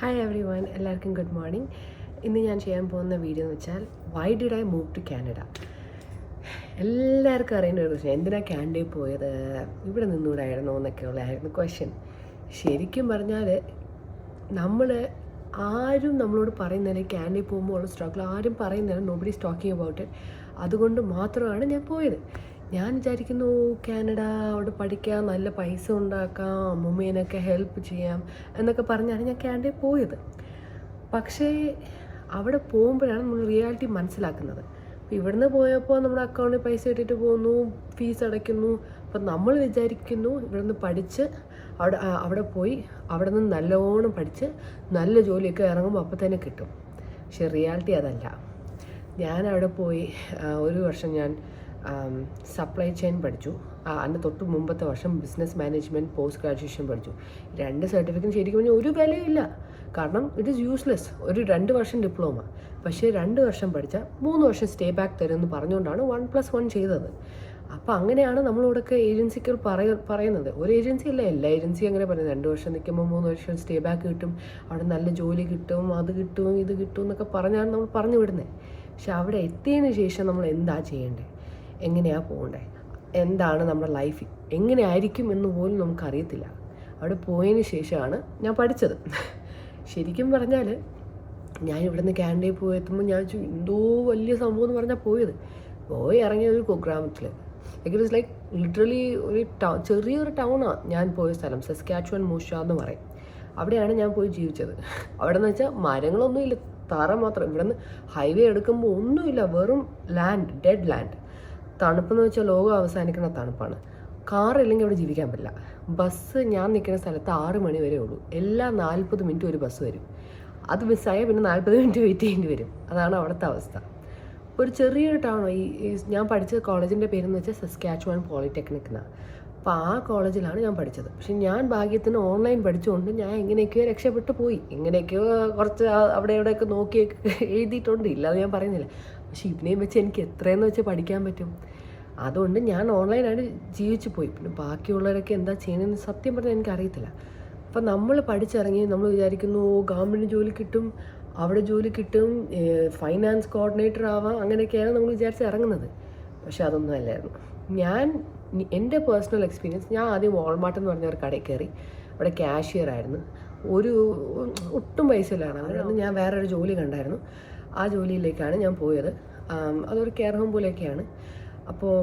Hi everyone എല്ലാവർക്കും good morning ഇന്ന് ഞാൻ ചെയ്യാൻ പോകുന്ന വീഡിയോ എന്ന് വെച്ചാൽ why did I move to Canada എല്ലാവർക്കും അറിയേണ്ട ഒരു ക്വസ്റ്റ്യൻ എന്തിനാണ് കാനഡയിൽ പോയത്? ഇവിടെ നിന്നുകൂടായിരുന്നോ എന്നൊക്കെ ഉള്ളതായിരുന്നു ക്വസ്റ്റ്യൻ ശരിക്കും പറഞ്ഞാൽ നമ്മൾ ആരും നമ്മളോട് പറയുന്നില്ല കാനഡയിൽ പോകുമ്പോൾ ഉള്ള സ്ട്രഗിൾ ആരും പറയുന്നില്ല നോബഡി ടോക്കിംഗ് അബൌട്ട് ഇറ്റ് അതുകൊണ്ട് മാത്രമാണ് ഞാൻ പോയത്. ഞാൻ വിചാരിക്കുന്നു കാനഡ അവിടെ പഠിക്കാം നല്ല പൈസ ഉണ്ടാക്കാം അമ്മൂമ്മേനൊക്കെ ഹെൽപ്പ് ചെയ്യാം എന്നൊക്കെ പറഞ്ഞാണ് ഞാൻ കാനഡയിൽ പോയത്. പക്ഷേ അവിടെ പോകുമ്പോഴാണ് നമ്മൾ റിയാലിറ്റി മനസ്സിലാക്കുന്നത്. ഇവിടുന്ന് പോയപ്പോൾ നമ്മുടെ അക്കൗണ്ടിൽ പൈസ ഇട്ടിട്ട് പോകുന്നു ഫീസ് അടയ്ക്കുന്നു. അപ്പം നമ്മൾ വിചാരിക്കുന്നു ഇവിടുന്ന് പഠിച്ച് അവിടെ അവിടെ പോയി അവിടെ നിന്ന് നല്ലോണം പഠിച്ച് നല്ല ജോലിയൊക്കെ ഇറങ്ങുമ്പോൾ അപ്പം തന്നെ കിട്ടും. പക്ഷേ റിയാലിറ്റി അതല്ല. ഞാൻ അവിടെ പോയി ഒരു വർഷം ഞാൻ സപ്ലൈ ചെയിൻ പഠിച്ചു. അന്ന് തൊട്ട് മുമ്പത്തെ വർഷം ബിസിനസ് മാനേജ്മെന്റ് പോസ്റ്റ് ഗ്രാജുവേഷൻ പഠിച്ചു. രണ്ട് സർട്ടിഫിക്കറ്റ് ശരിക്കും പറഞ്ഞാൽ ഒരു വിലയില്ല കാരണം ഇറ്റ് ഈസ് യൂസ്ലെസ് ഒരു രണ്ട് വർഷം ഡിപ്ലോമ പക്ഷേ രണ്ട് വർഷം പഠിച്ചാൽ മൂന്ന് വർഷം സ്റ്റേ ബാക്ക് തരുമെന്ന് പറഞ്ഞുകൊണ്ടാണ് വൺ പ്ലസ് വൺ ചെയ്തത്. അപ്പോൾ അങ്ങനെയാണ് നമ്മളിവിടെയൊക്കെ ഏജൻസികൾ പറയ പറയുന്നത്. ഒരു ഏജൻസി അല്ല എല്ലാ ഏജൻസിയും അങ്ങനെ പറയുന്നത്. രണ്ട് വർഷം നിൽക്കുമ്പോൾ മൂന്ന് വർഷം സ്റ്റേ ബാക്ക് കിട്ടും. അവിടെ നല്ല ജോലി കിട്ടും അത് കിട്ടും ഇത് കിട്ടും എന്നൊക്കെ പറഞ്ഞാണ് നമ്മൾ പറഞ്ഞു വിടുന്നത്. പക്ഷെ അവിടെ എത്തിയതിന് ശേഷം നമ്മൾ എന്താ ചെയ്യേണ്ടത്? എങ്ങനെയാണ് പോകേണ്ടത് എന്താണ് നമ്മുടെ ലൈഫ് എങ്ങനെയായിരിക്കും എന്ന് പോലും നമുക്കറിയത്തില്ല. അവിടെ പോയതിന് ശേഷമാണ് ഞാൻ പഠിച്ചത്. ശരിക്കും പറഞ്ഞാൽ ഞാൻ ഇവിടുന്ന് കാനഡയിൽ പോയി എത്തുമ്പോൾ ഞാൻ എന്തോ വലിയ സംഭവം എന്ന് പറഞ്ഞാൽ പോയത്. പോയി ഇറങ്ങിയത് ഒരു കുഗ്രാമത്തിൽ ഇറ്റ് ഇസ് ലൈക്ക് ലിറ്ററലി ഒരു ടൗൺ ചെറിയൊരു ടൗണാണ് ഞാൻ പോയ സ്ഥലം സസ്കാച്ചുവൻ മൂഷ എന്ന് പറയും. അവിടെയാണ് ഞാൻ പോയി ജീവിച്ചത്. അവിടെ എന്ന് വെച്ചാൽ മരങ്ങളൊന്നുമില്ല തറ മാത്രം. ഇവിടെ നിന്ന് ഹൈവേ എടുക്കുമ്പോൾ ഒന്നുമില്ല വെറും ലാൻഡ് ഡെഡ് ലാൻഡ് തണുപ്പെന്ന് വെച്ചാൽ ലോകം അവസാനിക്കുന്ന തണുപ്പാണ്. കാർ ഇല്ലെങ്കിൽ അവിടെ ജീവിക്കാൻ പറ്റില്ല. ബസ് ഞാൻ നിൽക്കുന്ന സ്ഥലത്ത് ആറ് മണി വരെ ഉള്ളൂ. എല്ലാ നാൽപ്പത് മിനിറ്റ് ഒരു ബസ് വരും. അത് മിസ്സായാൽ പിന്നെ നാൽപ്പത് മിനിറ്റ് വെയിറ്റ് ചെയ്യേണ്ടി വരും. അതാണ് അവിടുത്തെ അവസ്ഥ. ഒരു ചെറിയൊരു ടൗൺ ഈ ഞാൻ പഠിച്ച കോളേജിന്റെ പേരെന്ന് വെച്ചാൽ സസ്കാച്ചുവാൻ പോളിടെക്നിക് എന്നാണ് അപ്പോൾ ആ കോളേജിലാണ് ഞാൻ പഠിച്ചത്. പക്ഷെ ഞാൻ ഭാഗ്യത്തിന് ഓൺലൈൻ പഠിച്ചുകൊണ്ട് ഞാൻ എങ്ങനെയൊക്കെയോ രക്ഷപ്പെട്ടു പോയി. എങ്ങനെയൊക്കെയോ കുറച്ച് അവിടെ ഇവിടെയൊക്കെ നോക്കിയൊക്കെ എഴുതിയിട്ടുണ്ട്. ഇല്ലാതെ ഞാൻ പറയുന്നില്ല. പക്ഷെ ഇതിനെയും വെച്ച് എനിക്ക് എത്രയെന്ന് വെച്ച് പഠിക്കാൻ പറ്റും. അതുകൊണ്ട് ഞാൻ ഓൺലൈനായിട്ട് ജീവിച്ചു പോയി. പിന്നെ ബാക്കിയുള്ളവരൊക്കെ എന്താ ചെയ്യണമെന്ന് സത്യം പറഞ്ഞാൽ എനിക്കറിയത്തില്ല. അപ്പം നമ്മൾ പഠിച്ചിറങ്ങി നമ്മൾ വിചാരിക്കുന്നു ഗവൺമെന്റ് ജോലി കിട്ടും അവിടെ ജോലി കിട്ടും ഫൈനാൻസ് കോർഡിനേറ്റർ ആവാം അങ്ങനെയൊക്കെയാണ് നമ്മൾ വിചാരിച്ച് ഇറങ്ങുന്നത്. പക്ഷെ അതൊന്നും അല്ലായിരുന്നു. ഞാൻ എന്റെ പേഴ്സണൽ എക്സ്പീരിയൻസ് ഞാൻ ആദ്യം വാൾമാർട്ട് എന്ന് പറഞ്ഞ ഒരു കടയിൽ കയറി. അവിടെ കാഷ്യർ ആയിരുന്നു ഒരു ഒട്ടും പൈസ ഇല്ലാണ് അവിടെ ഞാൻ വേറൊരു ജോലി കണ്ടായിരുന്നു. ആ ജോലിയിലേക്കാണ് ഞാൻ പോയത്. അതൊരു കെയർ ഹോം പോലെയൊക്കെയാണ്. അപ്പോൾ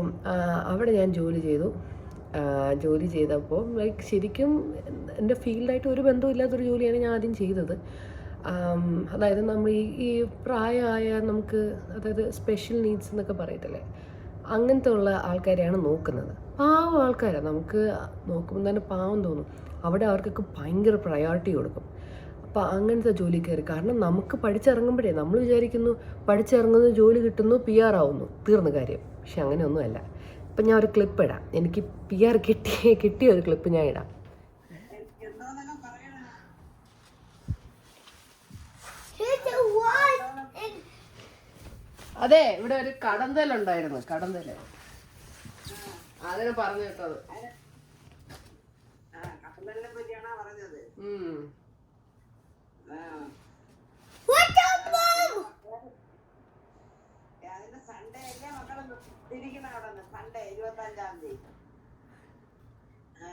അവിടെ ഞാൻ ജോലി ചെയ്തു. ജോലി ചെയ്തപ്പോൾ ലൈക്ക് ശരിക്കും എന്റെ ഫീൽഡായിട്ട് ഒരു ബന്ധമില്ലാത്തൊരു ജോലിയാണ് ഞാൻ ആദ്യം ചെയ്തത്. അതായത് നമ്മൾ ഈ ഈ പ്രായമായ നമുക്ക് അതായത് സ്പെഷ്യൽ നീഡ്സ് എന്നൊക്കെ പറയത്തില്ലേ അങ്ങനത്തെ ഉള്ള ആൾക്കാരെയാണ് നോക്കുന്നത്. പാവം ആൾക്കാരാണ് നമുക്ക് നോക്കുമ്പോൾ തന്നെ പാവം തോന്നും. അവിടെ അവർക്കൊക്കെ ഭയങ്കര പ്രയോറിറ്റി കൊടുക്കും. അപ്പോൾ അങ്ങനത്തെ ജോലി കയറി കാരണം നമുക്ക് പഠിച്ചിറങ്ങുമ്പോഴേ നമ്മൾ വിചാരിക്കുന്നു പഠിച്ചിറങ്ങുന്നു ജോലി കിട്ടുന്നു പി ആർ ആവുന്നു. തീർന്ന കാര്യം. പക്ഷെ അങ്ങനെയൊന്നുമല്ല. ഇപ്പം ഞാൻ ഒരു ക്ലിപ്പ് ഇടാം. എനിക്ക് പി ആർ കിട്ടിയ കിട്ടിയ ഒരു ക്ലിപ്പ് ഞാൻ ഇടാം. അതെ ഇവിടെ ഒരു കടന്തലുണ്ടായിരുന്നു. കടന്തൽ. അതിനെ പറഞ്ഞു കേട്ടത് കപ്പലിനെ പറ്റിയാണോ പറഞ്ഞത് ഉം. ആ. ഏ, അതിന് സൺഡേ അല്ലേ മക്കളെ തിരിക്കണം അവിടെ നിന്ന് സൺഡേ ഇരുപത്തി അഞ്ചാം തീയതി ആ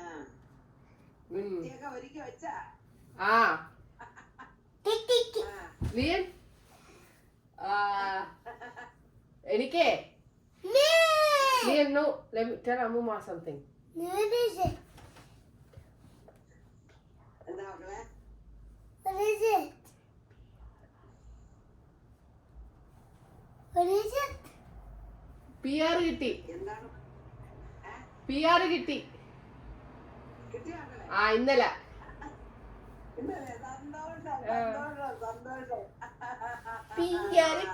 കുട്ടിയൊക്കെ ഒരുക്കി വെച്ചാ. ആ. ആ. നീ? എനിക്കേ? നീ. എന്നോ? ടെൽ അമ്മൂമ്മ സംതിങ് എന്താ മക്കളെ? പി ആർ കിട്ടി. എന്താണ്? ഏ? പി ആർ കിട്ടി. കിട്ടിയോ മക്കളെ ആ ഇന്നലെ.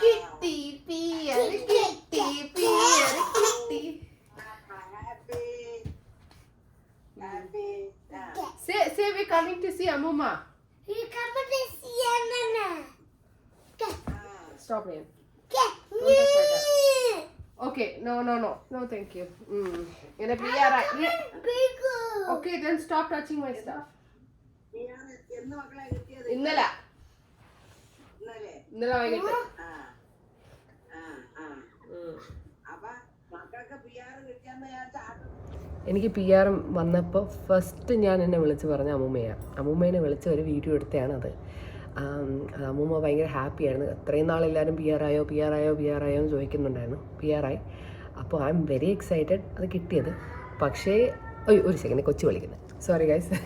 കിട്ടി കിട്ടി കിട്ടി. Okay no no no no thank you ഇങ്ങനെ P R okay then stop touching my staff ഇന്നലെ. ഇന്നലെ വൈകിട്ട്. എനിക്ക് പി ആർ വന്നപ്പോൾ ഫസ്റ്റ് ഞാൻ എന്നെ വിളിച്ച് പറഞ്ഞ അമ്മൂമ്മയാണ് അമ്മൂമ്മേനെ വിളിച്ച് ഒരു വീഡിയോ എടുത്തതാണ് അത് അമ്മൂമ്മ ഭയങ്കര ഹാപ്പിയായിരുന്നു അത്രയും നാളെല്ലാവരും പി ആർ ആയോ പി ആർ ആയോ പി ആർ ആയോ എന്ന് ചോദിക്കുന്നുണ്ടായിരുന്നു. പി ആർ ആയി. അപ്പോൾ ഐ എം വെരി എക്സൈറ്റഡ് അത് കിട്ടിയത്. പക്ഷേ അയ്യോ ഒരു സെക്കൻഡ് കൊച്ചു വിളിക്കുന്നത് സോറി ഗൈസ്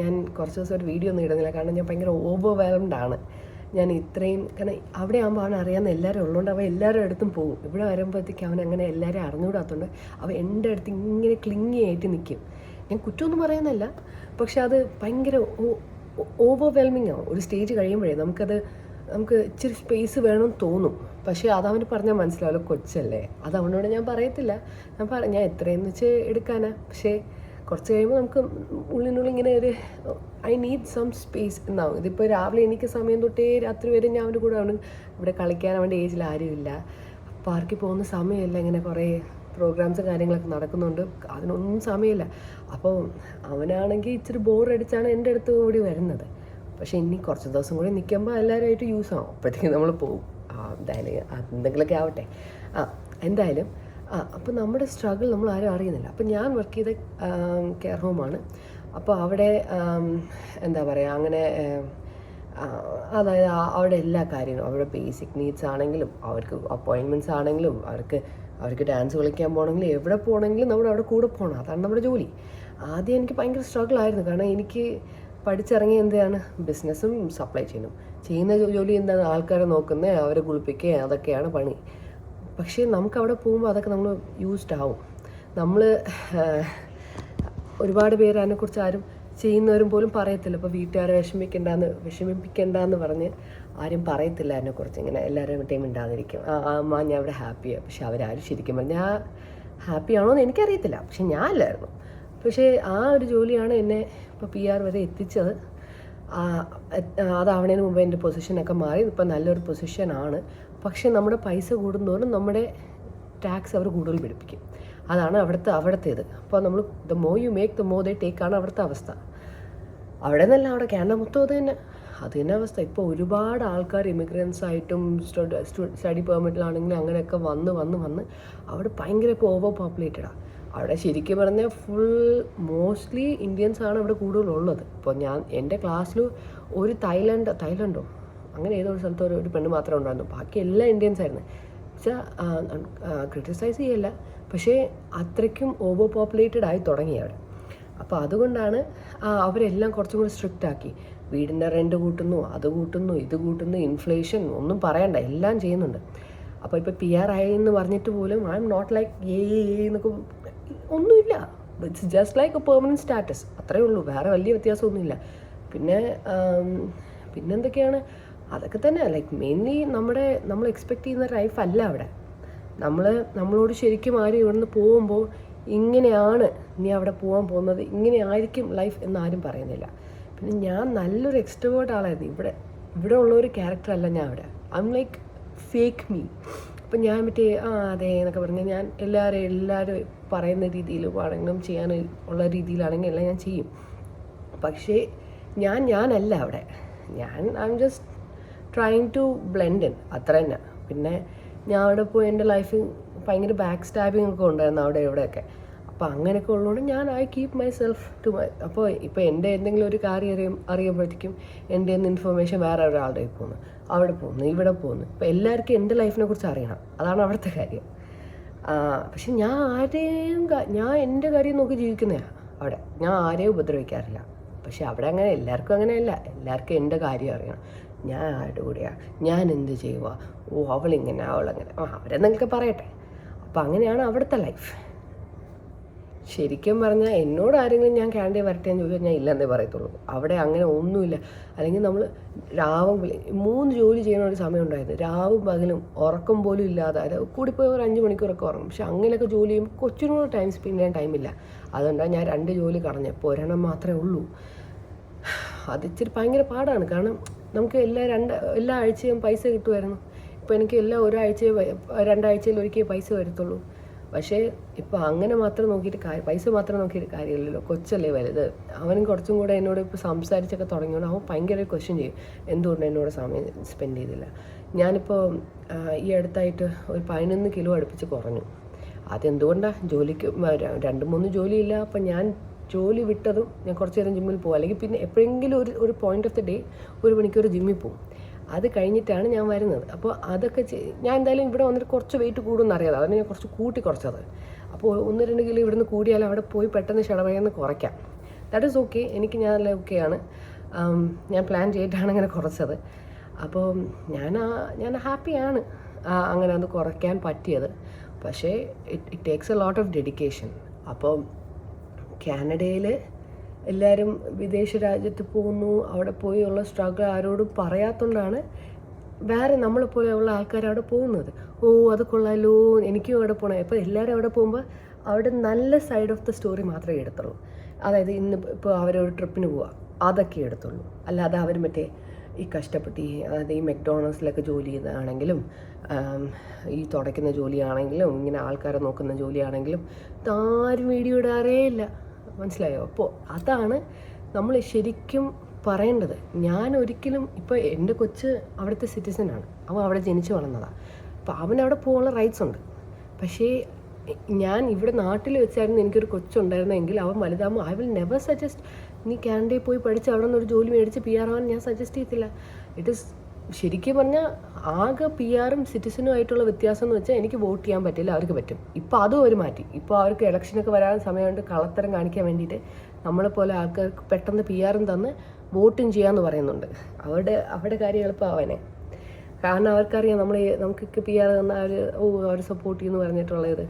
ഞാൻ കുറച്ച് ദിവസം ഒരു വീഡിയോ ഒന്നും ഇടുന്നില്ല. കാരണം ഞാൻ ഭയങ്കര ഓവർവെൽംഡ് ആണ്. ഞാൻ ഇത്രയും കാരണം അവിടെ ആകുമ്പോൾ അവൻ അറിയാവുന്ന എല്ലാവരും ഉള്ളതുകൊണ്ട് അവൻ എല്ലാവരുടെ അടുത്തും പോകും. ഇവിടെ വരുമ്പോഴത്തേക്ക് അവൻ അങ്ങനെ എല്ലാവരും അറിഞ്ഞുകൂടാത്തതുകൊണ്ട് അവൻ എന്റെ അടുത്ത് ഇങ്ങനെ ക്ലിങ്ങി ആയിട്ട് നിൽക്കും. ഞാൻ കുറ്റമൊന്നും പറയുന്നില്ല പക്ഷെ അത് ഭയങ്കര ഓവർവെൽമിങ് ആവും ഒരു സ്റ്റേജ് കഴിയുമ്പോഴേ നമുക്കത് നമുക്ക് ഇച്ചിരി സ്പേസ് വേണമെന്ന് തോന്നും. പക്ഷേ അത് അവന് പറഞ്ഞാൽ മനസ്സിലാവില്ല കൊച്ചല്ലേ. അത് അവനോട് ഞാൻ പറയത്തില്ല. ഞാൻ പറ ഞാൻ എത്രയെന്ന് വെച്ച് എടുക്കാനാ. പക്ഷേ കുറച്ച് കഴിയുമ്പോൾ നമുക്ക് ഉള്ളിനുള്ളിൽ ഇങ്ങനെ ഒരു ഐ നീഡ് സം സ്പേസ് എന്നാവും. ഇതിപ്പോൾ രാവിലെ എനിക്ക് സമയം തൊട്ടേ രാത്രി വരെ ഞാൻ അവന്റെ കൂടെ അവന് ഇവിടെ കളിക്കാൻ അവന്റെ ഏജിൽ ആരുമില്ല. പാർക്കിൽ പോകുന്ന സമയമല്ല ഇങ്ങനെ കുറേ പ്രോഗ്രാംസ് കാര്യങ്ങളൊക്കെ നടക്കുന്നുണ്ട്. അതിനൊന്നും സമയമില്ല. അപ്പോൾ അവനാണെങ്കിൽ ഇച്ചിരി ബോറടിച്ചാണ് എന്റെ അടുത്ത് കൂടി വരുന്നത്. പക്ഷേ ഇനി കുറച്ച് ദിവസം കൂടി നിൽക്കുമ്പോൾ എല്ലാവരുമായിട്ട് യൂസ് ആവും. അപ്പോഴത്തേക്കും നമ്മൾ പോകും ആ എന്തായാലും എന്തെങ്കിലുമൊക്കെ ആവട്ടെ. ആ എന്തായാലും ആ അപ്പോൾ നമ്മുടെ സ്ട്രഗിൾ നമ്മൾ ആരും അറിയുന്നില്ല. അപ്പോൾ ഞാൻ വർക്ക് ചെയ്ത കെയർ ഹോമാണ് അപ്പോൾ അവിടെ എന്താ പറയുക അങ്ങനെ അതായത് അവിടെ എല്ലാ കാര്യങ്ങളും അവരുടെ ബേസിക് നീഡ്സ് ആണെങ്കിലും അവർക്ക് അപ്പോയിൻമെന്റ്സ് ആണെങ്കിലും അവർക്ക് അവർക്ക് ഡാൻസ് കളിക്കാൻ പോകണമെങ്കിലും എവിടെ പോകണമെങ്കിലും നമ്മൾ അവിടെ കൂടെ പോകണം അതാണ് നമ്മുടെ ജോലി. ആദ്യം എനിക്ക് ഭയങ്കര സ്ട്രഗിൾ ആയിരുന്നു. കാരണം എനിക്ക് പഠിച്ചിറങ്ങിയ എന്താണ്? ബിസിനസ്സും സപ്ലൈ ചെയിനും ചെയ്യുന്ന ജോലി എന്താണ്? ആൾക്കാരെ നോക്കുന്നത് അവരെ കുളിപ്പിക്കുക അതൊക്കെയാണ് പണി. പക്ഷേ നമുക്ക് അവിടെ പോകുമ്പോൾ അതൊക്കെ നമ്മൾ യൂസ്ഡ് ആവും. നമ്മൾ ഒരുപാട് പേര് അതിനെക്കുറിച്ച് ആരും ചെയ്യുന്നവരും പോലും പറയത്തില്ല. ഇപ്പോൾ വീട്ടുകാരെ വിഷമിക്കണ്ടെന്ന് വിഷമിപ്പിക്കണ്ടെന്ന് പറഞ്ഞ് ആരും പറയത്തില്ല അതിനെക്കുറിച്ച്. ഇങ്ങനെ എല്ലാവരും ടൈം ഉണ്ടാതിരിക്കും ആ അമ്മ ഞാൻ അവിടെ ഹാപ്പിയാണ് പക്ഷെ അവരാരും ശരിക്കും പറഞ്ഞാൽ ഞാൻ ഹാപ്പിയാണോ എന്ന് എനിക്കറിയത്തില്ല. പക്ഷെ ഞാൻ അല്ലായിരുന്നു പക്ഷേ ആ ഒരു ജോലിയാണ് എന്നെ ഇപ്പോൾ പി ആർ വരെ എത്തിച്ചത്. അതാവണതിന് മുമ്പ് എന്റെ പൊസിഷനൊക്കെ മാറി. ഇപ്പം നല്ലൊരു പൊസിഷനാണ് പക്ഷേ നമ്മുടെ പൈസ കൂടുന്നതോറും നമ്മുടെ ടാക്സ് അവർ കൂടുതൽ പിടിപ്പിക്കും. അതാണ് അവിടുത്തെ അവിടുത്തേത്. അപ്പോൾ നമ്മൾ ദ മോ യു മേക്ക് ദ മോ ദേ ആണ് അവിടുത്തെ അവസ്ഥ. അവിടെ നിന്നല്ല അവിടെ കാനഡ മൊത്തം അത് തന്നെ. അത് തന്നെ അവസ്ഥ. ഇപ്പോൾ ഒരുപാട് ആൾക്കാർ ഇമിഗ്രൻസ് ആയിട്ടും സ്റ്റഡി പെർമിറ്റിലാണെങ്കിലും അങ്ങനെയൊക്കെ വന്ന് വന്ന് വന്ന് അവിടെ ഭയങ്കര ഇപ്പോൾ ഓവർ പോപ്പുലേറ്റഡാണ് അവിടെ ശരിക്കും പറഞ്ഞാൽ ഫുൾ മോസ്റ്റ്ലി ഇന്ത്യൻസ് ആണ് അവിടെ കൂടുതലുള്ളത്. ഇപ്പോൾ ഞാൻ എന്റെ ക്ലാസ്സിൽ ഒരു തൈലൻഡ് തായ്ലൻഡോ അങ്ങനെ ഏതോ ഒരു സ്ഥലത്ത് ഒരു ഒരു പെണ്ണ് മാത്രമേ ഉണ്ടായിരുന്നു ബാക്കി എല്ലാ ഇന്ത്യൻസ് ആയിരുന്നു. വെച്ചാൽ ക്രിറ്റിസൈസ് ചെയ്യല്ല. പക്ഷേ അത്രയ്ക്കും ഓവർ പോപ്പുലേറ്റഡ് ആയി തുടങ്ങി അവിടെ. അപ്പോൾ അതുകൊണ്ടാണ് അവരെല്ലാം കുറച്ചും കൂടി സ്ട്രിക്റ്റ് ആക്കി. വീടിന്റെ റെന്റ് കൂട്ടുന്നു അത് കൂട്ടുന്നു ഇത് കൂട്ടുന്നു ഇൻഫ്ലേഷൻ ഒന്നും പറയണ്ട എല്ലാം ചെയ്യുന്നുണ്ട്. അപ്പോൾ ഇപ്പോൾ പി ആർ ആയി എന്ന് പറഞ്ഞിട്ട് പോലും ഐ എം നോട്ട് ലൈക്ക് ഏ എന്നൊക്കെ ഒന്നുമില്ല. It's just like a permanent status അത്രയേ ഉള്ളൂ. വേറെ വലിയ വ്യത്യാസമൊന്നുമില്ല. പിന്നെ പിന്നെന്തൊക്കെയാണ്? അതൊക്കെ തന്നെ. ലൈക്ക് മെയിൻലി നമ്മുടെ നമ്മൾ എക്സ്പെക്റ്റ് ചെയ്യുന്ന ലൈഫ് അല്ല അവിടെ. നമ്മൾ നമ്മളോട് ശരിക്കും ആരും ഇവിടുന്ന് പോകുമ്പോൾ ഇങ്ങനെയാണ് നീ അവിടെ പോകാൻ പോകുന്നത്. ഇങ്ങനെ ആയിരിക്കും ലൈഫ് എന്ന് ആരും പറയുന്നില്ല. പിന്നെ ഞാൻ നല്ലൊരു എക്സ്ട്രോവേർട്ട് ആളായിരുന്നു. ഇവിടെ ഇവിടെ ഉള്ള ഒരു ക്യാരക്ടറല്ല ഞാൻ അവിടെ. I'm like fake me അപ്പം ഞാൻ മറ്റേ ആ അതെ എന്നൊക്കെ പറഞ്ഞ് ഞാൻ എല്ലാവരും എല്ലാവരും പറയുന്ന രീതിയിൽ വഴങ്ങും ചെയ്യാൻ ഉള്ള രീതിയിലാണെങ്കിൽ എല്ലാം ഞാൻ ചെയ്യും. പക്ഷേ ഞാൻ ഞാനല്ല അവിടെ. ഞാൻ I'm just trying to blend in അത്ര തന്നെ. പിന്നെ ഞാൻ അവിടെ പോയി എന്റെ ലൈഫിൽ ഭയങ്കര ബാക്ക് സ്റ്റാബിങ് ഒക്കെ ഉണ്ടായിരുന്നു അവിടെ ഇവിടെയൊക്കെ. അപ്പോൾ അങ്ങനെയൊക്കെ ഉള്ളതുകൊണ്ട് ഞാൻ I keep myself to my അപ്പോൾ ഇപ്പോൾ എന്റെ എന്തെങ്കിലും ഒരു കാര്യം അറിയും അറിയുമ്പോഴത്തേക്കും എന്റെ നിന്ന് ഇൻഫർമേഷൻ വേറെ ഒരാളുടെ പോകുന്നു. അവിടെ പോകുന്നു ഇവിടെ പോകുന്നു. ഇപ്പോൾ എല്ലാവർക്കും എന്റെ ലൈഫിനെ കുറിച്ച് അറിയണം. അതാണ് അവിടുത്തെ കാര്യം. പക്ഷെ ഞാൻ ആരെയും ഞാൻ എന്റെ കാര്യം നോക്കി ജീവിക്കുന്നതാണ് അവിടെ. ഞാൻ ആരെയും ഉപദ്രവിക്കാറില്ല. പക്ഷെ അവിടെ അങ്ങനെ എല്ലാവർക്കും അങ്ങനെയല്ല. എല്ലാവർക്കും എന്റെ കാര്യം അറിയണം. ഞാൻ ആരുടെ കൂടെയാണ് ഞാൻ എന്ത് ചെയ്യുക ഓ അവളിങ്ങനെ അവളങ്ങനെ. ആ അവരെന്തെങ്കിലുമൊക്കെ പറയട്ടെ. അപ്പം അങ്ങനെയാണ് അവിടുത്തെ ലൈഫ് ശരിക്കും പറഞ്ഞാൽ എന്നോട് ആരെങ്കിലും ഞാൻ ക്യാൻഡി വരട്ടെ എന്ന് ചോദിച്ചാൽ ഞാൻ ഇല്ലെന്നേ പറയത്തുള്ളൂ. അവിടെ അങ്ങനെ ഒന്നുമില്ല. അല്ലെങ്കിൽ നമ്മൾ രാവും മൂന്ന് ജോലി ചെയ്യുന്ന ഒരു സമയം ഉണ്ടായിരുന്നു. രാവും പകലും ഉറക്കം പോലും ഇല്ലാതെ അതായത് കൂടിപ്പോയി ഒരു അഞ്ച് മണിക്കൂറൊക്കെ ഉറങ്ങും. പക്ഷെ അങ്ങനെയൊക്കെ ജോലി ചെയ്യുമ്പോൾ കൊച്ചിനോട് ടൈം സ്പെൻഡ് ചെയ്യാൻ ടൈമില്ല അതുകൊണ്ടാണ് ഞാൻ രണ്ട് ജോലി കളഞ്ഞത് പോരണം മാത്രമേ ഉള്ളൂ. അത് ഇച്ചിരി ഭയങ്കര പാടാണ്. കാരണം നമുക്ക് എല്ലാ രണ്ട് എല്ലാ ആഴ്ചയും പൈസ കിട്ടുമായിരുന്നു ഇപ്പോൾ എനിക്ക് എല്ലാ ഒരാഴ്ചയും രണ്ടാഴ്ചയിൽ ഒരിക്കലേ പൈസ വരത്തുള്ളൂ. പക്ഷേ ഇപ്പോൾ അങ്ങനെ മാത്രം നോക്കിയിട്ട് കാര്യം പൈസ മാത്രം നോക്കിയിട്ട് കാര്യമില്ലല്ലോ. കൊച്ചല്ലേ വലുത്. അവനും കുറച്ചും കൂടെ എന്നോട് ഇപ്പോൾ സംസാരിച്ചൊക്കെ തുടങ്ങിയോണ്ട് അവൻ ഭയങ്കര ക്വസ്റ്റ്യൻ ചെയ്യും. എന്തുകൊണ്ട് എന്നോട് സമയം സ്പെൻഡ് ചെയ്തില്ല? ഞാനിപ്പോൾ ഈ അടുത്തായിട്ട് ഒരു പതിനൊന്ന് കിലോ അടുപ്പിച്ച് കുറഞ്ഞു. അതെന്തുകൊണ്ടാണ് ജോലിക്ക് രണ്ട് മൂന്ന് ജോലിയില്ല. അപ്പം ഞാൻ ജോലി വിട്ടതും ഞാൻ കുറച്ച് നേരം ജിമ്മിൽ പോകും അല്ലെങ്കിൽ പിന്നെ എപ്പോഴെങ്കിലും ഒരു ഒരു പോയിന്റ് ഓഫ് ദി ഡേ ഒരു മണിക്കൂർ ജിമ്മിൽ പോകും അത് കഴിഞ്ഞിട്ടാണ് ഞാൻ വരുന്നത്. അപ്പോൾ അതൊക്കെ ഞാൻ എന്തായാലും ഇവിടെ വന്നിട്ട് കുറച്ച് വെയിറ്റ് കൂടുമെന്ന് അറിയാതെ അതിന് ഞാൻ കുറച്ച് കൂട്ടി കുറച്ചത്. അപ്പോൾ ഒന്ന് രണ്ട് കിലോ ഇവിടുന്ന് കൂടിയാൽ അവിടെ പോയി പെട്ടെന്ന് ഷടവയെന്ന് കുറയ്ക്കാം. ദാറ്റ് ഈസ് ഓക്കെ എനിക്ക് ഞാൻ നല്ല ഓക്കെയാണ് ഞാൻ പ്ലാൻ ചെയ്തിട്ടാണ് ഇങ്ങനെ കുറച്ചത്. അപ്പോൾ ഞാൻ ഞാൻ ഹാപ്പിയാണ് അങ്ങനെ അത് കുറയ്ക്കാൻ പറ്റിയത്. പക്ഷേ it it takes a lot of dedication അപ്പോൾ കാനഡയിൽ എല്ലാവരും വിദേശ രാജ്യത്ത് പോകുന്നു അവിടെ പോയി ഉള്ള സ്ട്രഗിൾ ആരോടും പറയാത്തതുകൊണ്ടാണ് വേറെ നമ്മളെപ്പോലെയുള്ള ആൾക്കാർ അവിടെ പോകുന്നത്. ഓ അത് കൊള്ളാലോ എനിക്കും അവിടെ പോകണം അപ്പോൾ എല്ലാവരും അവിടെ പോകുമ്പോൾ അവിടെ നല്ല സൈഡ് ഓഫ് ദ സ്റ്റോറി മാത്രമേ എടുത്തുള്ളൂ. അതായത് ഇന്ന് ഇപ്പോൾ അവരൊരു ട്രിപ്പിന് പോവുക അതൊക്കെ എടുത്തുള്ളൂ. അല്ലാതെ അവർ മറ്റേ ഈ കഷ്ടപ്പെട്ട് ഈ അതായത് ഈ മെക്ഡോണൾസിലൊക്കെ ജോലി ചെയ്തതാണെങ്കിലും ഈ തുടയ്ക്കുന്ന ജോലിയാണെങ്കിലും ഇങ്ങനെ ആൾക്കാരെ നോക്കുന്ന ജോലിയാണെങ്കിലും ഇതാരും വീഡിയോ ഇടാറേ ഇല്ല. മനസ്സിലായോ? അപ്പോൾ അതാണ് നമ്മൾ ശരിക്കും പറയേണ്ടത്. ഞാൻ ഒരിക്കലും ഇപ്പോൾ എന്റെ കൊച്ച് അവിടുത്തെ സിറ്റിസനാണ്. അവൻ അവിടെ ജനിച്ചു വളർന്നതാണ് അപ്പോൾ അവൻ അവിടെ പോകാനുള്ള റൈറ്റ്സ് ഉണ്ട്. പക്ഷേ ഞാൻ ഇവിടെ നാട്ടിൽ വെച്ചായിരുന്നു എനിക്കൊരു കൊച്ചുണ്ടായിരുന്നെങ്കിൽ അവൻ വലുതാകുമ്പോൾ ഐ വിൽ നെവർ സജസ്റ്റ് നീ കാനഡയിൽ പോയി പഠിച്ച് അവിടെ നിന്ന് ഒരു ജോലി മേടിച്ച് പി ആർ ആവാൻ ഞാൻ സജസ്റ്റ് ചെയ്യത്തില്ല. ഇറ്റ് ഇസ് ശരിക്കും പറഞ്ഞാൽ ആകെ പി ആറും സിറ്റിസനും ആയിട്ടുള്ള വ്യത്യാസം എന്ന് വെച്ചാൽ എനിക്ക് വോട്ട് ചെയ്യാൻ പറ്റില്ല അവർക്ക് പറ്റും. ഇപ്പോൾ അതും അവർ മാറ്റി. ഇപ്പോൾ അവർക്ക് ഇലക്ഷനൊക്കെ വരാൻ സമയമുണ്ട് കള്ളത്തരം കാണിക്കാൻ വേണ്ടിയിട്ട്. നമ്മളെപ്പോലെ ആൾക്കാർക്ക് പെട്ടെന്ന് പി ആറും തന്ന് വോട്ടും ചെയ്യാമെന്ന് പറയുന്നുണ്ട്. അവരുടെ അവരുടെ കാര്യം എളുപ്പമാവാനേ കാരണം അവർക്കറിയാം നമ്മൾ നമുക്കൊക്കെ പി ആർ തന്ന അവർ ഓ അവർ സപ്പോർട്ട് ചെയ്യുമെന്ന് പറഞ്ഞിട്ടുള്ളത്.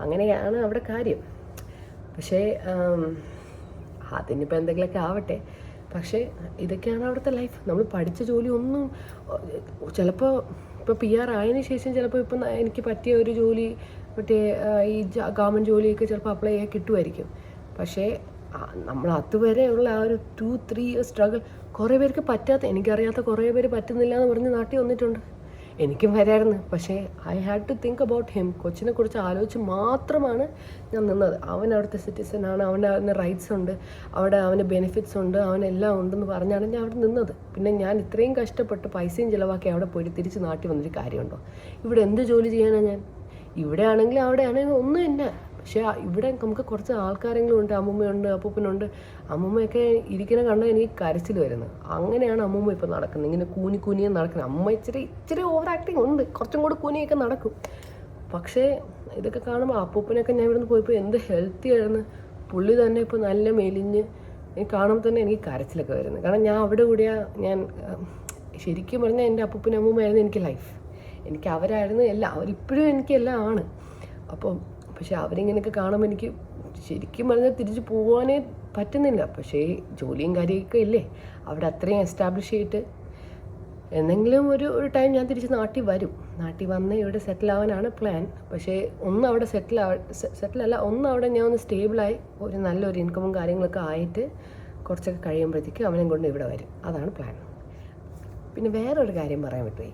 അങ്ങനെയാണ് അവിടെ കാര്യം. പക്ഷേ അതിനിപ്പോൾ എന്തെങ്കിലുമൊക്കെ ആവട്ടെ. പക്ഷേ ഇതൊക്കെയാണ് അവിടുത്തെ ലൈഫ് നമ്മൾ പഠിച്ച ജോലി ഒന്നും ചിലപ്പോൾ ഇപ്പോൾ പി ആർ ആയതിന് ശേഷം ചിലപ്പോൾ ഇപ്പം എനിക്ക് പറ്റിയ ഒരു ജോലി മറ്റേ ഈ ഗവൺമെന്റ് ജോലിയൊക്കെ ചിലപ്പോൾ അപ്ലൈ ചെയ്യാൻ കിട്ടുമായിരിക്കും. പക്ഷേ നമ്മൾ അതുവരെ ഉള്ള ആ ഒരു ടു ത്രീ ഇയർ സ്ട്രഗിൾ കുറേ പേർക്ക് പറ്റാത്ത എനിക്കറിയാത്ത കുറേ പേര് പറ്റുന്നില്ല എന്ന് പറഞ്ഞ് നാട്ടിൽ വന്നിട്ടുണ്ട്. എനിക്കും വരായിരുന്നു. പക്ഷേ I had to think about him കൊച്ചിനെ കുറിച്ച് ആലോചിച്ച് മാത്രമാണ് ഞാൻ നിന്നത്. അവൻ അവിടുത്തെ സിറ്റിസൺ ആണ്. അവന് അവന് റൈറ്റ്സ് ഉണ്ട്. അവിടെ അവന് ബെനിഫിറ്റ്സ് ഉണ്ട്. അവനെല്ലാം ഉണ്ടെന്ന് പറഞ്ഞാണ് ഞാൻ അവിടെ നിന്നത്. പിന്നെ ഞാൻ ഇത്രയും കഷ്ടപ്പെട്ട് പൈസയും ചിലവാക്കി അവിടെ പോയി തിരിച്ച് നാട്ടിൽ വന്നൊരു കാര്യമുണ്ടോ? ഇവിടെ എന്ത് ജോലി ചെയ്യാനാണ് ഞാൻ? ഇവിടെ ആണെങ്കിലും അവിടെ ആണെങ്കിലും ഒന്നും ഇല്ല. പക്ഷേ ഇവിടെ നമുക്ക് കുറച്ച് ആൾക്കാരെങ്കിലും ഉണ്ട് അമ്മൂമ്മയുണ്ട് അപ്പൂപ്പനുണ്ട്. അമ്മൂമ്മയൊക്കെ ഇരിക്കുന്ന കണ്ട എനിക്ക് കരച്ചിൽ വരുന്നത് അങ്ങനെയാണ് അമ്മൂമ്മ ഇപ്പോൾ നടക്കുന്നത്. ഇങ്ങനെ കൂനി കൂനിയെ നടക്കുന്നത്. അമ്മ ഇച്ചിരി ഇച്ചിരി ഓവർ ആക്ടിങ് ഉണ്ട്. കുറച്ചും കൂടി കൂനിയൊക്കെ നടക്കും. പക്ഷേ ഇതൊക്കെ കാണുമ്പോൾ അപ്പൂപ്പനൊക്കെ ഞാൻ ഇവിടുന്ന് പോയപ്പോൾ എന്ത് ഹെൽത്തി ആയിരുന്നു. പുള്ളി തന്നെ ഇപ്പോൾ നല്ല മെലിഞ്ഞ് കാണുമ്പോൾ തന്നെ എനിക്ക് കരച്ചിലൊക്കെ വരുന്നത് കാരണം ഞാൻ അവിടെ കൂടിയാ ഞാൻ ശരിക്കും പറഞ്ഞാൽ എന്റെ അപ്പൂപ്പനും അമ്മൂമ്മയായിരുന്നു എനിക്ക് ലൈഫ് എനിക്ക് അവരായിരുന്നു എല്ലാം. അവരിപ്പോഴും എനിക്ക് എല്ലാം ആണ്. അപ്പം പക്ഷെ അവരിങ്ങനെയൊക്കെ കാണുമ്പോൾ എനിക്ക് ശരിക്കും പറഞ്ഞാൽ തിരിച്ചു പോകാനേ പറ്റുന്നില്ല. പക്ഷേ ജോലിയും കാര്യമൊക്കെ ഇല്ലേ? അവിടെ അത്രയും എസ്റ്റാബ്ലിഷ് ചെയ്തിട്ട് എന്തെങ്കിലും ഒരു ഒരു ടൈം ഞാൻ തിരിച്ച് നാട്ടിൽ വരും. നാട്ടിൽ വന്ന് ഇവിടെ സെറ്റിൽ ആവാനാണ് പ്ലാൻ പക്ഷേ ഒന്ന് അവിടെ സെറ്റിൽ ആവ സെറ്റിൽ അല്ല ഒന്ന് അവിടെ ഞാൻ ഒന്ന് സ്റ്റേബിളായി ഒരു നല്ലൊരു ഇൻകമും കാര്യങ്ങളൊക്കെ ആയിട്ട് കുറച്ചൊക്കെ കഴിയുമ്പോഴത്തേക്കും അവനെ കൊണ്ട് ഇവിടെ വരും. അതാണ് പ്ലാൻ പിന്നെ വേറൊരു കാര്യം പറയാൻ പറ്റുമേ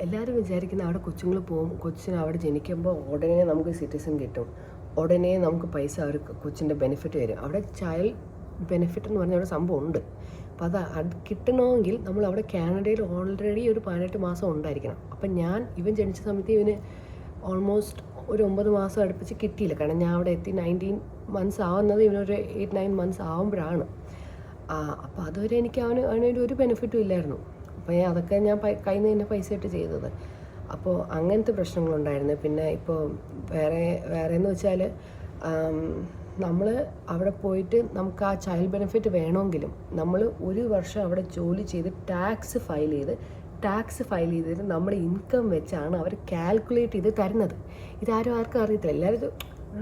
എല്ലാവരും വിചാരിക്കുന്ന അവിടെ കൊച്ചുങ്ങൾ പോകും കൊച്ചിന് അവിടെ ജനിക്കുമ്പോൾ ഉടനെ നമുക്ക് സിറ്റിസൺ കിട്ടും. ഉടനെ നമുക്ക് പൈസ അവർ കൊച്ചിന്റെ ബെനിഫിറ്റ് വരും. അവിടെ ചൈൽഡ് ബെനിഫിറ്റ് എന്ന് പറഞ്ഞ ഒരു സംഭവം ഉണ്ട്. അപ്പോൾ അത് അത് കിട്ടണമെങ്കിൽ നമ്മൾ അവിടെ കാനഡയിൽ ഓൾറെഡി ഒരു പതിനെട്ട് മാസം ഉണ്ടായിരിക്കണം. അപ്പം ഞാൻ ഇവൻ ജനിച്ച സമയത്ത് ഇവന് ഓൾമോസ്റ്റ് ഒരു ഒമ്പത് മാസം അടുപ്പിച്ച് കിട്ടിയില്ല. കാരണം ഞാൻ അവിടെ എത്തി നയന്റീൻ മന്ത്സ് ആവുന്നത് ഇവനൊരു എയ്റ്റ് നയൻ മന്ത്സ് ആവുമ്പോഴാണ്. അപ്പോൾ അതുവരെ എനിക്ക് അവന് അവനൊരു ഒരു ബെനിഫിറ്റും ഇല്ലായിരുന്നു. അപ്പോൾ അതൊക്കെ ഞാൻ കയ്യിൽ നിന്ന് തന്നെ പൈസ ഇട്ട് ചെയ്തത്. അപ്പോൾ അങ്ങനത്തെ പ്രശ്നങ്ങളുണ്ടായിരുന്നു. പിന്നെ ഇപ്പോൾ വേറെ വേറെ എന്ന് വെച്ചാൽ നമ്മൾ അവിടെ പോയിട്ട് നമുക്ക് ആ ചൈൽഡ് ബെനിഫിറ്റ് വേണമെങ്കിലും നമ്മൾ ഒരു വർഷം അവിടെ ജോലി ചെയ്ത് ടാക്സ് ഫയൽ ചെയ്ത് ടാക്സ് ഫയൽ ചെയ്തിട്ട് നമ്മുടെ ഇൻകം വെച്ചാണ് അവർ കാൽക്കുലേറ്റ് ചെയ്ത് തരുന്നത്. ഇതാരും ആർക്കും അറിയത്തില്ല. എല്ലാവരും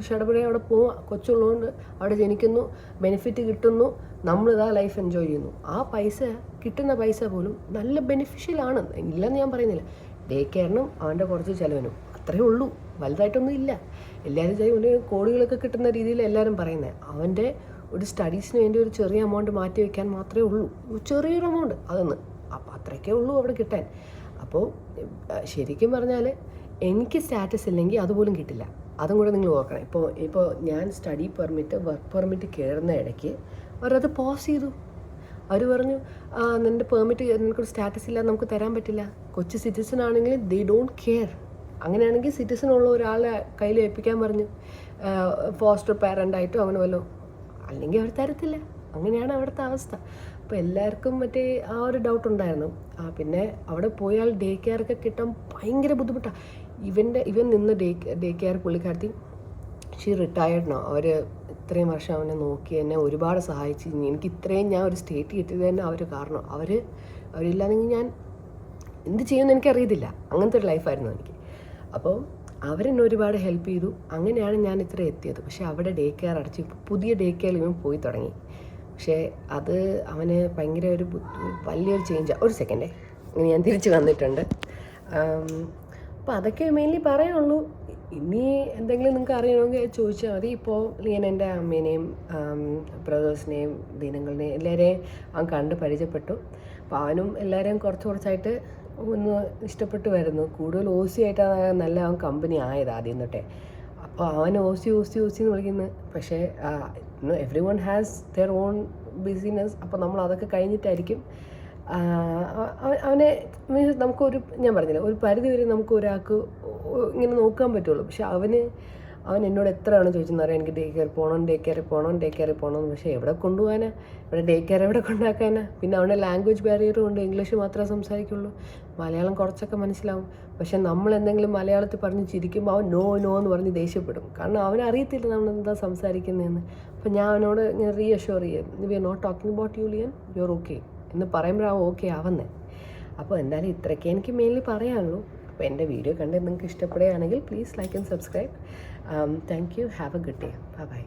ഷടപടി അവിടെ പോവാം കൊച്ചുള്ളതുകൊണ്ട് അവിടെ ജനിക്കുന്നു ബെനിഫിറ്റ് കിട്ടുന്നു നമ്മളിതാ ലൈഫ് എൻജോയ് ചെയ്യുന്നു. ആ പൈസ കിട്ടുന്ന പൈസ പോലും നല്ല ബെനിഫിഷ്യലാണ് ഇല്ലെന്ന് ഞാൻ പറയുന്നില്ല. ഡേ കെയറിനും അവന്റെ കുറച്ച് ചിലവിനും അത്രയേ ഉള്ളൂ. വലുതായിട്ടൊന്നും ഇല്ല. എല്ലാവരും ചെയ്യും കോടികളൊക്കെ കിട്ടുന്ന രീതിയിൽ എല്ലാവരും പറയുന്നത് അവന്റെ ഒരു സ്റ്റഡീസിന് വേണ്ടി ഒരു ചെറിയ എമൗണ്ട് മാറ്റി വെക്കാൻ മാത്രമേ ഉള്ളൂ. ചെറിയൊരു എമൗണ്ട് അതൊന്ന്. അപ്പോൾ അത്രയ്ക്കേ ഉള്ളൂ അവിടെ കിട്ടാൻ. അപ്പോൾ ശരിക്കും പറഞ്ഞാൽ എനിക്ക് സ്റ്റാറ്റസ് ഇല്ലെങ്കിൽ അതുപോലും കിട്ടില്ല. അതും കൂടെ നിങ്ങൾ ഓർക്കണം. ഇപ്പോൾ ഇപ്പോൾ ഞാൻ സ്റ്റഡി പെർമിറ്റ് വർക്ക് പെർമിറ്റ് കയറുന്ന ഇടയ്ക്ക് അവരത് പോസ് ചെയ്തു. അവർ പറഞ്ഞു "ആ, നിന്റെ പെർമിറ്റ് നിനക്കൊരു സ്റ്റാറ്റസ് ഇല്ല നമുക്ക് തരാൻ പറ്റില്ല. കൊച്ചു സിറ്റിസൺ ആണെങ്കിൽ ദേ ഡോണ്ട് കെയർ അങ്ങനെയാണെങ്കിൽ സിറ്റിസൺ ഉള്ള ഒരാളെ കയ്യിൽ ഏൽപ്പിക്കാൻ പറഞ്ഞു. ഫോസ്റ്റർ പാരന്റായിട്ടോ അങ്ങനെ വല്ലതും അല്ലെങ്കിൽ അവർ തരത്തില്ല. അങ്ങനെയാണ് അവിടുത്തെ അവസ്ഥ. അപ്പോൾ എല്ലാവർക്കും മറ്റേ ആ ഒരു ഡൗട്ട് ഉണ്ടായിരുന്നു. ആ പിന്നെ അവിടെ പോയാൽ ഡേ കെയർ ഒക്കെ കിട്ടാൻ ഭയങ്കര ബുദ്ധിമുട്ടാണ് ഇവന്റെ ഇവൻ നിന്ന് ഡേ ഡേ കെയർ പുള്ളിക്കാരത്തി ഷീ റിട്ടയർഡ് നോ അവർ ഇത്രയും വർഷം അവനെ നോക്കി എന്നെ ഒരുപാട് സഹായിച്ചു. എനിക്ക് ഇത്രയും ഞാൻ ഒരു സ്റ്റേറ്റ് കിട്ടിയത് തന്നെ അവർ കാരണം. അവർ അവരില്ലാന്നെങ്കിൽ ഞാൻ എന്ത് ചെയ്യുമെന്ന് എനിക്കറിയത്തില്ല. അങ്ങനത്തെ ഒരു ലൈഫായിരുന്നു എനിക്ക്. അപ്പോൾ അവരെന്നെ ഒരുപാട് ഹെൽപ്പ് ചെയ്തു. അങ്ങനെയാണ് ഞാൻ ഇത്ര എത്തിയത്. പക്ഷേ അവിടെ ഡേ കെയർ അടച്ച് പുതിയ ഡേ കെയർ ഇവൻ പോയി തുടങ്ങി. പക്ഷേ അത് അവന് ഭയങ്കര ഒരു വലിയൊരു ചേഞ്ച് ഒരു സെക്കൻഡേ ഞാൻ തിരിച്ച് വന്നിട്ടുണ്ട്. അപ്പോൾ അതൊക്കെ മെയിൻലി പറയുള്ളൂ ഇനി എന്തെങ്കിലും നിങ്ങൾക്ക് അറിയണമെങ്കിൽ ചോദിച്ചാൽ മതി. ഇപ്പോൾ ഞാൻ എന്റെ അമ്മേനെയും ബ്രദേഴ്സിനെയും ദീനങ്ങളുടെയും എല്ലാവരെയും അവൻ കണ്ട് പരിചയപ്പെട്ടു. അപ്പോൾ അവനും എല്ലാവരെയും കുറച്ച് കുറച്ചായിട്ട് ഒന്ന് ഇഷ്ടപ്പെട്ട് വരുന്നു. കൂടുതൽ ഓസി ആയിട്ടാണ് നല്ല അവൻ കമ്പനി ആയത് ആദ്യം തൊട്ടേ. അപ്പോൾ അവൻ ഓസി ഓസി ഓസി എന്ന് വിളിക്കുന്നത് പക്ഷേ everyone has their own business അപ്പോൾ നമ്മൾ അതൊക്കെ കഴിഞ്ഞിട്ടായിരിക്കും. അവനെ മീൻസ് നമുക്കൊരു ഞാൻ പറഞ്ഞില്ല ഒരു പരിധി വരെ നമുക്ക് ഒരാൾക്ക് ഇങ്ങനെ നോക്കാൻ പറ്റുള്ളൂ. പക്ഷെ അവന് അവൻ എന്നോട് എത്രയാണ് ചോദിച്ചെന്ന് അറിയാം. എനിക്ക് ഡേ കെയർ പോകണം ഡേ കെയറിൽ പോകണം ഡേ കെയറിൽ പോകണം പക്ഷേ എവിടെ കൊണ്ടുപോകാനാ? ഇവിടെ ഡേ കെയർ എവിടെ കൊണ്ടാക്കാനാ? പിന്നെ അവന്റെ ലാംഗ്വേജ് ബാരിയറും ഉണ്ട് ഇംഗ്ലീഷ് മാത്രമേ സംസാരിക്കുള്ളൂ. മലയാളം കുറച്ചൊക്കെ മനസ്സിലാവും. പക്ഷെ നമ്മൾ എന്തെങ്കിലും മലയാളത്തിൽ പറഞ്ഞ് ചിരിക്കുമ്പോൾ അവൻ നോ നോ എന്ന് പറഞ്ഞ് ദേഷ്യപ്പെടും. കാരണം അവൻ അറിയത്തില്ല നമ്മൾ എന്താ സംസാരിക്കുന്നതെന്ന്. അപ്പം ഞാൻ അവനോട് ഞാൻ റീഅഷ്യൂർ ചെയ്യും. We are not talking about you lien you are okay എന്ന് പറയുമ്പോഴാണ് ഓക്കെ ആവുന്നത് അപ്പോൾ എന്തായാലും ഇത്രയ്ക്ക് എനിക്ക് മെയിൻലി പറയാനുള്ളൂ. അപ്പോൾ എന്റെ വീഡിയോ കണ്ട് നിങ്ങൾക്ക് ഇഷ്ടപ്പെടുകയാണെങ്കിൽ please like and subscribe thank you have a good day bye bye